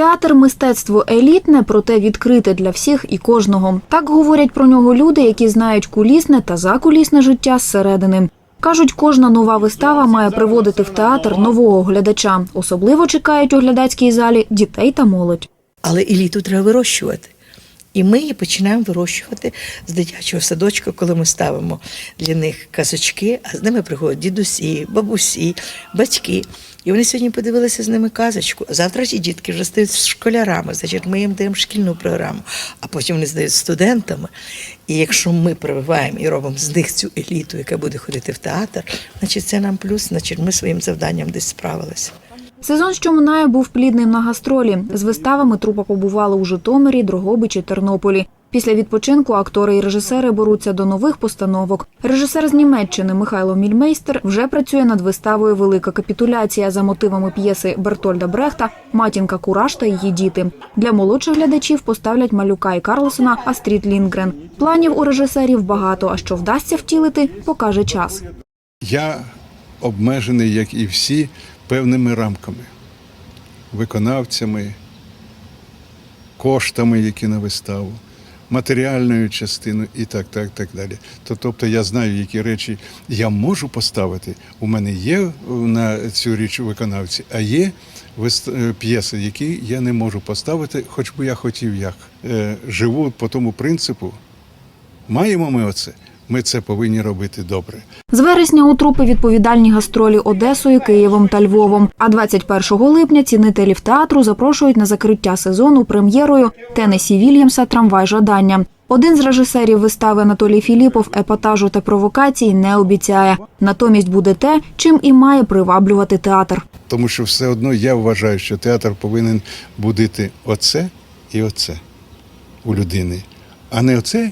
Театр мистецтво елітне, проте відкрите для всіх і кожного. Так говорять про нього люди, які знають кулісне та закулісне життя зсередини. Кажуть, кожна нова вистава має приводити в театр нового глядача. Особливо чекають у глядацькій залі дітей та молодь. Але еліту треба вирощувати. І ми її починаємо вирощувати з дитячого садочка, коли ми ставимо для них казочки, а з ними приходять дідусі, бабусі, батьки. І вони сьогодні подивилися з ними казочку. А завтра ті дітки вже стають школярами, значить, ми їм даємо шкільну програму, а потім вони стають студентами. І якщо ми прививаємо і робимо з них цю еліту, яка буде ходити в театр, значить це нам плюс, значить ми своїм завданням десь справилися. Сезон, що минає, був плідним на гастролі. З виставами трупа побувала у Житомирі, Дрогобичі, Тернополі. Після відпочинку актори і режисери беруться до нових постановок. Режисер з Німеччини Михайло Мільмейстер вже працює над виставою Велика капітуляція за мотивами п'єси Бертольда Брехта Матінка Кураж та її діти. Для молодших глядачів поставлять малюка і Карлсона Астрід Лінгрен. Планів у режисерів багато. А що вдасться втілити, покаже час. Я обмежений, як і всі, певними рамками, виконавцями, коштами, які на виставу, матеріальною частиною і так, так, так далі. То, тобто я знаю, які речі я можу поставити. У мене є е, на цю річ виконавці, а є е, п'єси, які я не можу поставити, хоч би я хотів як. Е, Живу по тому принципу. Маємо ми оце. Ми це повинні робити добре. З вересня у трупи відповідальні гастролі Одесою, Києвом та Львовом. А 21 липня цінителів театру запрошують на закриття сезону прем'єрою Тенесі Вільямса Трамвай жадання. Один з режисерів вистави Анатолій Філіпов епатажу та провокацій не обіцяє. Натомість буде те, чим і має приваблювати театр. Тому що все одно я вважаю, що театр повинен будити оце і оце у людини, а не оце